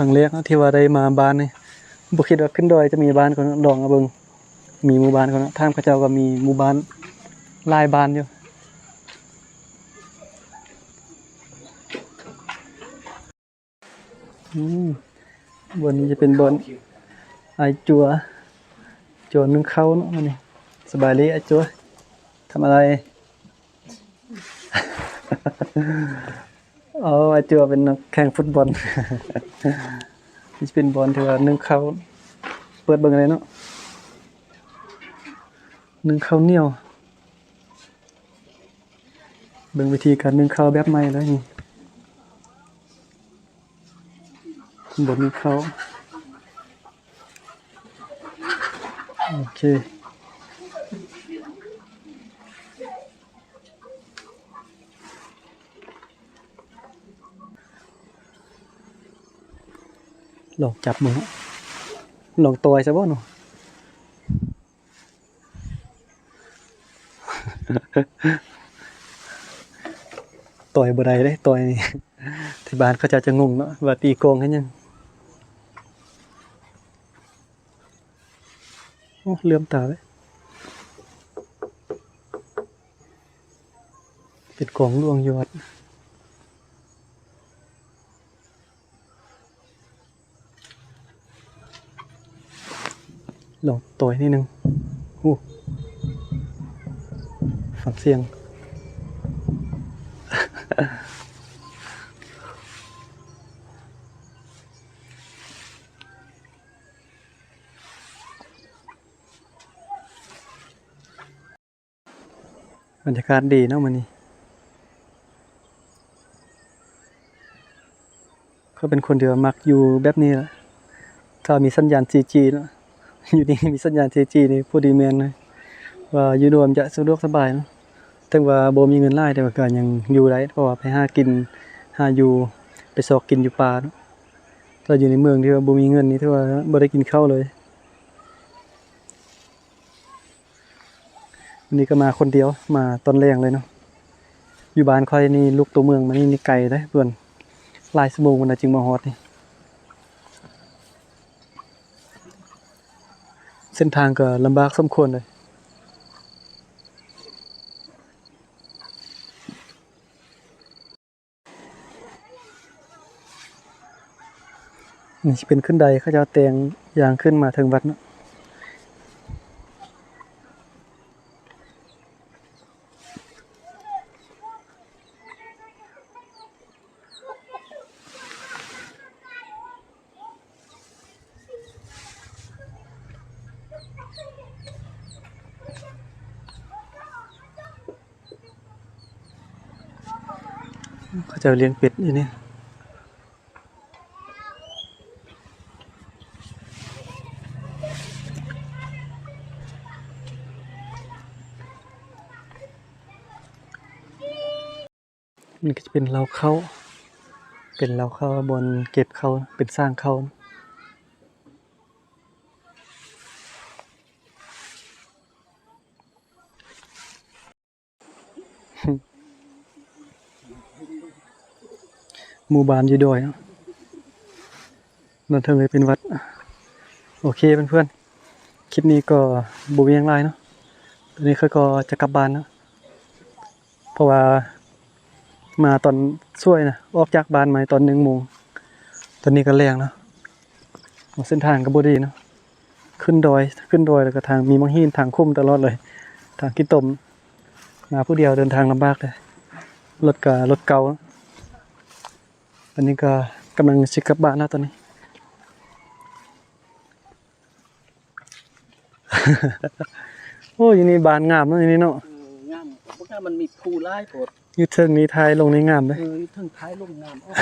ครั้งแรกนะที่ว่าได้มาบ้านนี่บ่คิดว่าขึ้นดอยจะมีบ้านคนลองเอาเบิงมีหมู่บ้านคนเนาะทาเจ้าก็มีหมู่บ้านลายบ้านอยู่บนนี้จะเป็นบนไอจัวจัวนึ่งเข้าเนาะมันนี่สบายเลยไอจัวทำอะไร อ๋อไอจัวเป็นนักแข่งฟุตบอลนี่จะเป็นบอลที่านึ่งข้าเปิดเบิ่งอะไรเนาะนึ่งข้าวเหนียวเบิ่งวิธีการนึ่งข้าวแบบใหม่เลยนี่บนนึ่งข้าโอเค หลองจับมือลองตัวซะบ่หนูต่อยบ่ได้เด้ต่อยนี่ที่บ้านเขาจะจะงงเนาะว่าตีโกงกันยังโอ้เลื่อมตาเลยเป็นกองลวงยอด ลงต่อยนิดนึงอู้ฟังเสียง บรรยากาศดีเนาะมันนี้เขาเป็นคนเดียวมักอยู่แบบนี้แหละถ้ามีสัญญาณ 4G เนาะ อยู่นี่มีสัญญาณ 4G นี่พอดีแมนเลยว่าอยู่รวมจะสะดวกสบายเนาะถึงว่าบ่มีเงินหลายแต่ว่าก็ยังอยู่ได้เพราะว่าไปหากินหาอยู่ไปซอกกินอยู่ป่าเนาะถ้าอยู่ในเมืองที่ว่าบ่มีเงินนี่ถือว่าบ่ได้กินข้าวเลยวันนี้ก็มาคนเดียวมาตอนแรงเลยเนาะอยู่บ้านค่อยนี่ลูกตัวเมืองมานี่นี่ไกลได้เพื่อนลายชั่วโมงมันนะจึงมาฮอดนี่ เส้นทางก็ลำบากสมควรเลยนี่เป็นขึ้นใดเขาจะเอาเตียงยางขึ้นมาถึงวัดเนาะ เขาจะเลี้ยงเป็ดอยู่นี่มันก็จะเป็นเราเข้า เป็นเราเข้าบนเก็บเขาเป็นสร้างเข้า หมู่บ้านอยู่ดอยเนาะนั่นเทิงเลยเป็นวัด โอเคเพื่อนๆ คลิปนี้ก็บุมียังไรเนาะตอนนี้เขาก็จะกลับบ้านเนาะเพราะว่ามาตอนช่วยนะออกจากบ้านมาตอนหนึ่งโมงตอนนี้ก็แรงเนาะเส้นทางก็บดีเนาะขึ้นดอยขึ้นดอยแล้วก็ทางมีมังหินทางคุ้มตลอดเลย ทางกิตมมาผู้เดียวเดินทางลำบากเลยรถกับรถเก่า อันนี้ก็กำลังชิกกลับบ้านนะตอนนี้ โอ้ยนี่บานงามเนาะอย่างนี้เนาะเอองามพวกนั้นมันมีภูไล่โพดอยูเทิงนี้ทายลงในงามเลยเออถึงท้ายลงงามอ้อ